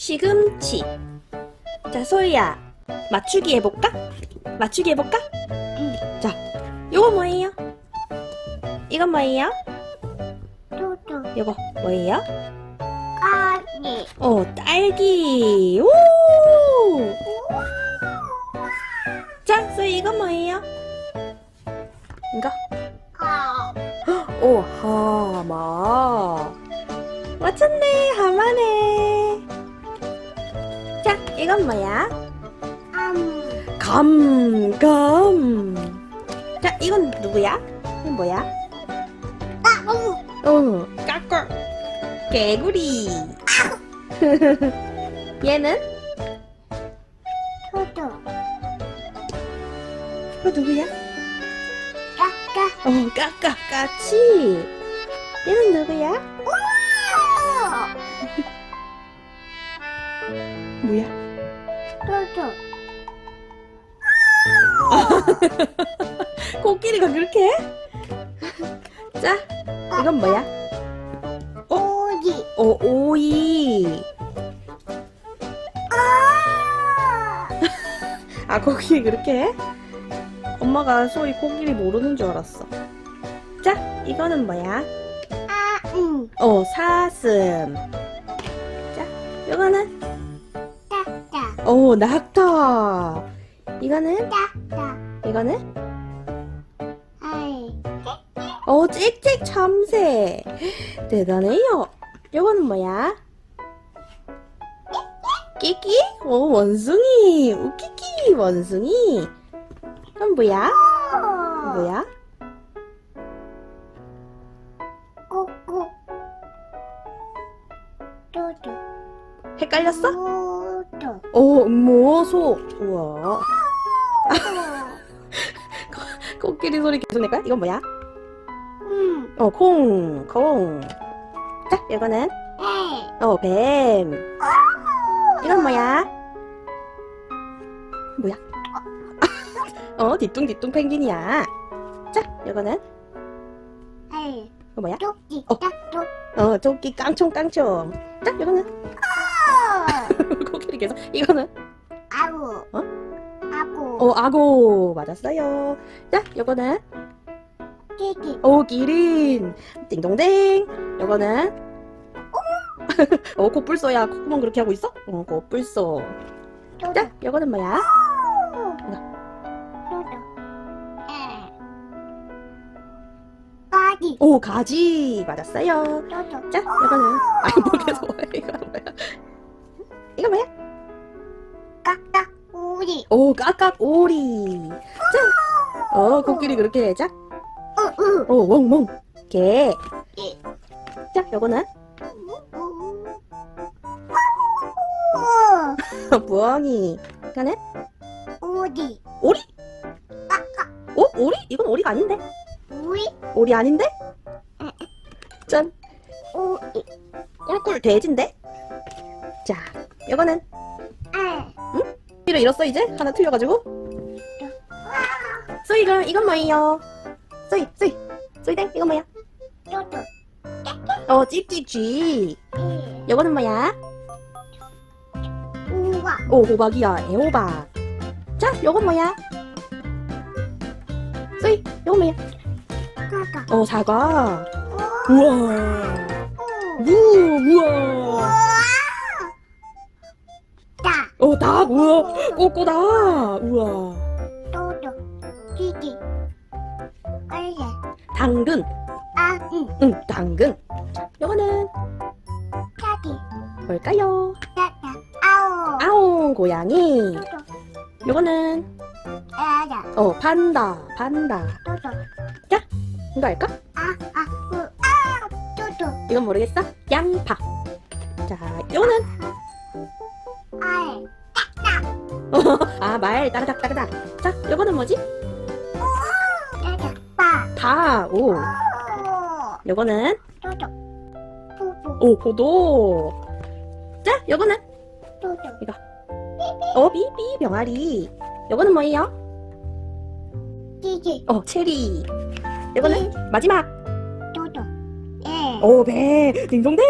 시금치. 자, 소희야. 맞추기 해볼까? 맞추기 해볼까? 자, 요거 뭐예요? 이건 뭐예요? 또또 요거 뭐예요? 까지 어, 딸기. 오! 자, 소희 이건 뭐예요? 이거? 가 오, 하마. 맞췄네, 하마네. 자, 이건 뭐야? 암 감, 감. 자, 이건 누구야? 이건 뭐야? 까우 어, 까꿀. 개구리. 얘는? 또또 어, 누구야? 까까 어, 까까, 까치. 얘는 누구야? 뭐야? 코끼리가 그렇게 해? 자, 이건 뭐야? 오지 어, 오이. 아 아, 코끼리 그렇게 해? 엄마가 소희 코끼리 모르는 줄 알았어. 자, 이거는 뭐야? 아 응 어, 사슴. 자, 이거는, 따따 어, 낙타. 이거는, 따따 이거는, 아이 어, 짹짹 참새. 대단해요. 이거는 뭐야? 끼끼? 어, 원숭이. 우끼끼, 원숭이. 그럼 뭐야? 뭐야? 꼬꼬 또또 헷갈렸어? 또또 어, 모소. 우와. 코끼리 소리 계속 낼 거야? 이건 뭐야? 음 어, 콩, 콩. 자, 이거는, 에이 어, 뱀. 이건 뭐야? 뭐야? 어, 뒤뚱뒤뚱 펭귄이야. 자, 이거는, 에이 이거 뭐야? 토끼 어. 따또 어, 조끼 깡총 깡총. 자, 이거는, 코끼리 계속, 이거는, 아우 어? 어, 악어. 맞았어요. 자, 이거는, 끼기 오, 기린. 띵동댕. 요거는, 어, 코뿔소야. 콧구멍 그렇게 하고 있어? 어, 코뿔소. 자, 요거는 뭐야? 오, 가지. 맞았어요. 자, 이거는, 아니, 뭐 계속 와, 이거 뭐야? 이거 뭐야? 오, 까깍 오리. 자, 어, 코끼리 그렇게 해. 우우 오, 멍멍. 개. 예. 자, 요거는, 부엉이. 이거는, 우리 오리? 오, 오리? 이건 오리가 아닌데? 우리 오리 아닌데? 짠. 우리 꿀꿀 돼지인데? 자, 요거는, 에 이를 잃었어, 이제? 하나 틀려가지고. 쏘이, 그럼 이건 뭐예요? 쏘이, 쏘이. 쏘이땡, 이건 뭐야? 또또 어, 찍찍쥐. 에 요거는 뭐야? 우와 오, 호박이야. 애호박. 자, 요건 뭐야? 쏘이, 요건 뭐야? 까까 어, 사과. 우와. 무, 우와. 따 어, 닭, 우와. 꼬꼬다. 우와. 또또 끼기 빨리 당근. 아응 응, 당근. 자, 요거는 까기 뭘까요? 따따 아오 아옹, 고양이. 요거는, 에라 어, 판다. 판다. 또또 이거 알까? 아아우아 또또 이건 모르겠어? 양파. 자, 요거는, 아, 말, 따그닥 따그닥. 자, 요거는 뭐지? 따따 빠 다. 오. 오 요거는, 오, 포도. 자, 요거는, 또또 어, 비비, 병아리. 요거는 뭐예요? 끼기 어, 체리. 요거는 마지막. 또또 에 오, 배. 딩동댕.